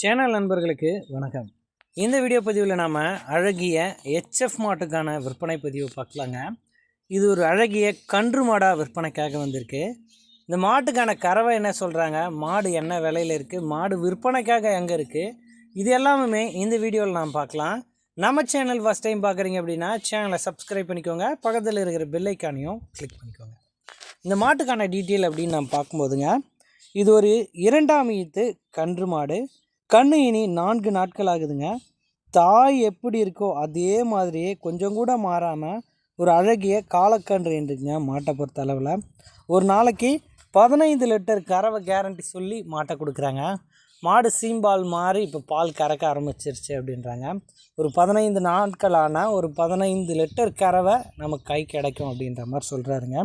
Channel நண்பர்களுக்கு வணக்கம். இந்த வீடியோ பதிவில் நாம் அழகிய ஹெச்எஃப் மாட்டுக்கான விற்பனை பதிவை பார்க்கலாங்க. இது ஒரு அழகிய கன்று மாடாக விற்பனைக்காக வந்திருக்கு. இந்த மாட்டுக்கான கறவை என்ன சொல்கிறாங்க மாடு என்ன விலையில் இருக்குது மாடு விற்பனைக்காக எங்கே இருக்குது இது எல்லாமே இந்த வீடியோவில் நாம் பார்க்கலாம். நம்ம சேனல் ஃபஸ்ட் டைம் பார்க்குறீங்க அப்படின்னா சேனலை சப்ஸ்கிரைப் பண்ணிக்கோங்க. பக்கத்தில் இருக்கிற பில்லைக்கானையும் கிளிக் பண்ணிக்கோங்க. இந்த மாட்டுக்கான டீட்டெயில் அப்படின்னு நம்ம பார்க்கும்போதுங்க இது ஒரு இரண்டாம் ஈத்து கன்று மாடு. கண்ணு இனி நான்கு நாட்கள் ஆகுதுங்க தாய் எப்படி இருக்கோ அதே மாதிரியே கொஞ்சம் கூட மாறாமல் ஒரு அழகிய காலக்கன்று என்றுங்க மாட்டை பொறுத்த அளவில். ஒரு நாளைக்கு பதினைந்து லிட்டர் கறவை கேரண்டி சொல்லி மாட்டை கொடுக்குறாங்க. மாடு சீம்பால் மாறி இப்போ பால் கறக்க ஆரம்பிச்சிருச்சு அப்படின்றாங்க. ஒரு பதினைந்து நாட்களான ஒரு பதினைந்து லிட்டர் கறவை நமக்கு கை கிடைக்கும் அப்படின்ற மாதிரி சொல்கிறாருங்க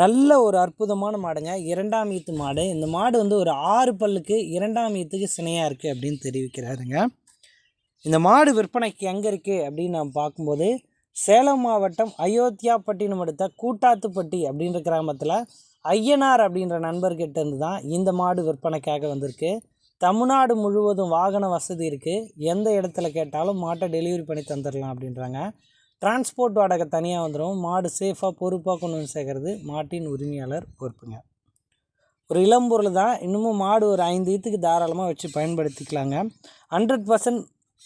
நல்ல ஒரு அற்புதமான மாடுங்க. இரண்டாம் ஈத்து மாடு. இந்த மாடு வந்து ஒரு ஆறு பல்லுக்கு இரண்டாம் ஈத்துக்கு சினையாக இருக்குது அப்படின்னு தெரிவிக்கிறாருங்க. இந்த மாடு விற்பனைக்கு எங்கே இருக்குது அப்படின்னு நாம் பார்க்கும்போது சேலம் மாவட்டம் அயோத்தியாப்பட்டினம் அடுத்த கூட்டாத்துப்பட்டி அப்படின்ற கிராமத்தில் ஐயனார் அப்படின்ற நண்பர்கிட்ட இருந்து தான் இந்த மாடு விற்பனைக்காக வந்திருக்கு. தமிழ்நாடு முழுவதும் வாகன வசதி இருக்குது எந்த இடத்துல கேட்டாலும் மாட்டை டெலிவரி பண்ணி தந்துடலாம் அப்படின்றாங்க. டிரான்ஸ்போர்ட் வாடகை தனியாக வந்துடும் மாடு சேஃபாக பொறுப்பாக கொண்டு வந்து சேர்க்கறது மாட்டின் உரிமையாளர் பொறுப்புங்க. ஒரு இளம்பொருள் தான். இன்னமும் மாடு ஒரு ஐந்து ஈத்துக்கு தாராளமாக வச்சு பயன்படுத்திக்கலாங்க. ஹண்ட்ரட் பர்சன்ட்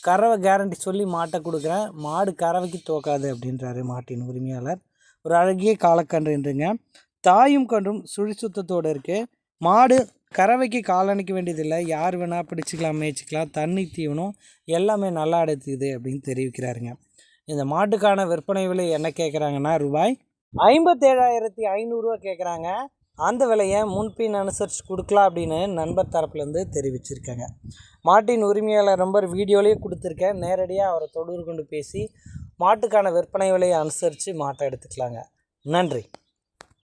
கறவை கேரண்டி சொல்லி மாட்டை கொடுக்குறேன். மாடு கறவைக்கு தோக்காது அப்படின்றாரு மாட்டின் உரிமையாளர். ஒரு அழகிய காலக்கன்றுன்றங்க தாயும் கன்றும் சுழி சுத்தத்தோடு இருக்குது மாடு கறவைக்கு காலணிக்க வேண்டியதில்லை. யார் வேணால் பிடிச்சிக்கலாம் மேய்ச்சிக்கலாம். தண்ணி தீவனம் எல்லாமே நல்லா எடுத்துக்குது அப்படின்னு தெரிவிக்கிறாருங்க. இந்த மாட்டுக்கான விற்பனை விலை என்ன கேட்குறாங்கன்னா ரூபாய் ஐம்பத்தேழாயிரத்தி ஐநூறுரூவா கேட்குறாங்க அந்த விலையை முன்பின் அனுசரித்து கொடுக்கலாம் அப்படின்னு நண்பர் தரப்புலேருந்து தெரிவிச்சிருக்காங்க. மாட்டின் உரிமையாளர் நம்பர் வீடியோலேயே கொடுத்துருக்கேன். நேரடியாக அவரை தொடர்பு கொண்டு பேசி மாட்டுக்கான விற்பனை விலையை அனுசரித்து மாட்டை எடுத்துக்கலாங்க. நன்றி.